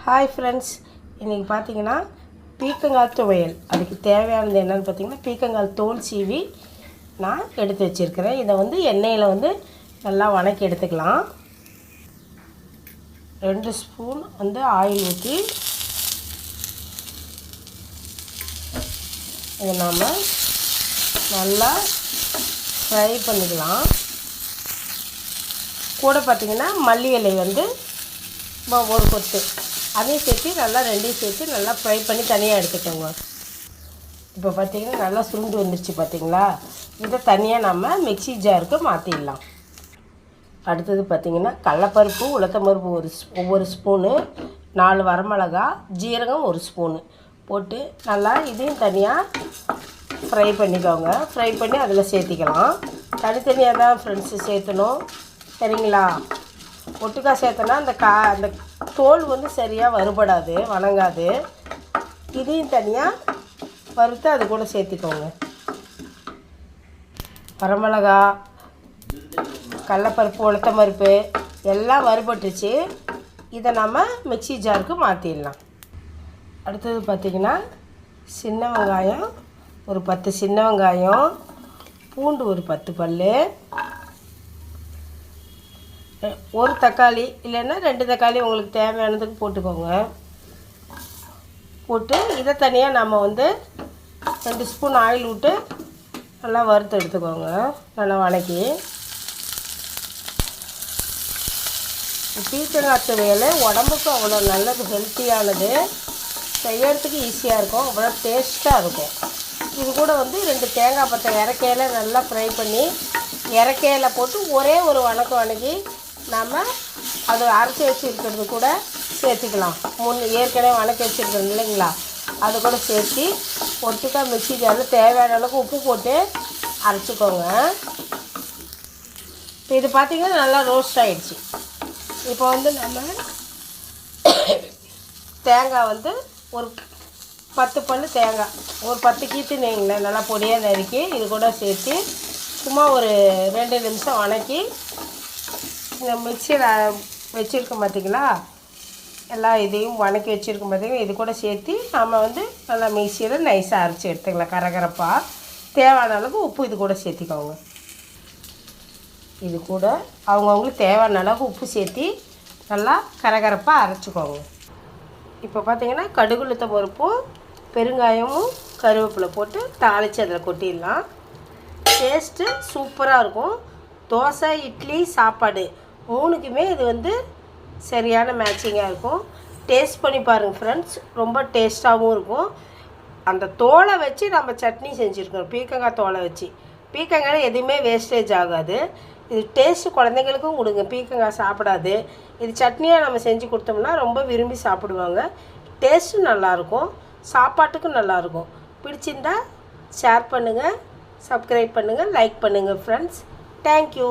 Hi friends இன்றைக்கி பார்த்தீங்கன்னா பீக்கங்கால் துவையல். அதுக்கு தேவையானது என்னென்னு பார்த்தீங்கன்னா பீக்கங்கால் தோல் சீவி நான் எடுத்து வச்சுருக்கிறேன். இதை வந்து எண்ணெயில் வந்து நல்லா வணக்கி எடுத்துக்கலாம். ரெண்டு ஸ்பூன் வந்து ஆயில் ஊற்றி இதை நாம் நல்லா ஃப்ரை பண்ணிக்கலாம். கூட பார்த்திங்கன்னா மல்லி இலை வந்து ஒரு கொத்து. அதையும் சேர்த்து நல்லா ரெண்டையும் சேர்த்து நல்லா ஃப்ரை பண்ணி தனியாக எடுத்துக்கோங்க. இப்போ பார்த்திங்கன்னா நல்லா சுருண்டு வந்துருச்சு பார்த்தீங்களா இதை தனியாக நம்ம மிக்ஸி ஜாருக்கு மாற்றிடலாம் அடுத்தது பார்த்திங்கன்னா கடலப்பருப்பு உளுத்தம்பருப்பு ஒரு ஒவ்வொரு ஸ்பூனு நாலு வரமிளகா ஜீரகம் ஒரு ஸ்பூனு போட்டு நல்லா இதையும் தனியாக ஃப்ரை பண்ணிக்கோங்க. ஃப்ரை பண்ணி அதில் சேர்த்திக்கலாம். தனித்தனியாக தான் ஃப்ரெண்ட்ஸு சேர்த்தணும். சரிங்களா? ஒட்டுக்கா சேர்த்தனா அந்த கா அந்த தோல் வந்து சரியாக வறுபடாது வணங்காது. இதையும் தனியாக வறுத்து அது கூட சேர்த்திக்கோங்க. வரமிளகா கடலப்பருப்பு உளுத்தம் பருப்பு எல்லாம் வறுபட்டுச்சு. இதை நம்ம மிக்சி ஜாருக்கு மாற்றிடலாம் அடுத்தது பார்த்திங்கன்னா சின்ன வெங்காயம் ஒரு பத்து சின்ன வெங்காயம் பூண்டு ஒரு பத்து பல் ஒரு தக்காளி இல்லைன்னா ரெண்டு தக்காளி உங்களுக்கு தேவையானதுக்கு போட்டுக்கோங்க. போட்டு இதை தனியாக நம்ம வந்து ரெண்டு ஸ்பூன் ஆயில் விட்டு நல்லா வறுத்து எடுத்துக்கோங்க. நல்லா வணக்கி. பீச்சங்காய் துவையல் உடம்புக்கு அவ்வளோ நல்லது ஹெல்த்தியானது. செய்யறதுக்கு ஈஸியாக இருக்கும் அவ்வளோ டேஸ்ட்டாக இருக்கும். இது கூட வந்து ரெண்டு தேங்காய் பத்தை இறக்கையில நல்லா ஃப்ரை பண்ணி இறக்கையில போட்டு ஒரே ஒரு வணக்கம் வணக்கி நம்ம அது அரைச்சி வச்சுருக்கிறது கூட சேர்த்துக்கலாம். முன் ஏற்கனவே வணக்கி வச்சுருக்கோம் இல்லைங்களா? அது கூட சேர்த்து ஒட்டுக்காக மிக்சி ஜாரில் தேவையான அளவுக்கு உப்பு போட்டு அரைச்சிக்கோங்க. இப்போ இது பார்த்திங்கன்னா நல்லா ரோஸ்ட் ஆகிடுச்சு இப்போ வந்து நம்ம தேங்காய் வந்து ஒரு பத்து பல் தேங்காய். ஒரு பத்து கீத்து வைங்களேன் நல்லா பொடியாக நறுக்கி இது கூட சேர்த்து சும்மா ஒரு ரெண்டு நிமிஷம் வணக்கி இந்த மிக்சியில் வச்சுருக்கோம் பார்த்தீங்களா எல்லா இதையும் வணக்கி வச்சுருக்கோம் பார்த்தீங்கன்னா இது கூட சேர்த்து நம்ம வந்து நல்லா மிக்சியில் நைஸாக அரைச்சி எடுத்துக்கலாம் கரகரப்பாக தேவையான அளவுக்கு உப்பு இது கூட சேர்த்திக்கோங்க. இது கூட அவங்கவுங்களுக்கு தேவையான அளவுக்கு உப்பு சேர்த்து நல்லா கரகரப்பாக அரைச்சிக்கோங்க. இப்போ பார்த்திங்கன்னா கடுகுளுத்த பருப்பும் பெருங்காயமும் கருவேப்பிலை போட்டு தாளித்து அதில் கொட்டிடலாம். டேஸ்ட்டு சூப்பராக இருக்கும். தோசை இட்லி சாப்பாடு மூணுக்குமே இது வந்து சரியான மேட்சிங்காக இருக்கும். டேஸ்ட் பண்ணி பாருங்கள் ஃப்ரெண்ட்ஸ் ரொம்ப டேஸ்ட்டாகவும் இருக்கும். அந்த தோலை வச்சு நம்ம சட்னி செஞ்சுருக்கோம் பீக்கங்காய் தோலை வச்சு. பீக்கங்காய் எதுவுமே வேஸ்டேஜ் ஆகாது. இது டேஸ்ட்டு குழந்தைங்களுக்கும் கொடுங்க. பீக்கங்காய் சாப்பிடாது. இது சட்னியாக நம்ம செஞ்சு கொடுத்தோம்னா ரொம்ப விரும்பி சாப்பிடுவாங்க. டேஸ்ட்டும் நல்லாயிருக்கும். சாப்பாட்டுக்கும் நல்லாயிருக்கும். பிடிச்சிருந்தா ஷேர் பண்ணுங்கள் சப்ஸ்கிரைப் பண்ணுங்கள் லைக் பண்ணுங்கள் ஃப்ரெண்ட்ஸ் தேங்க்யூ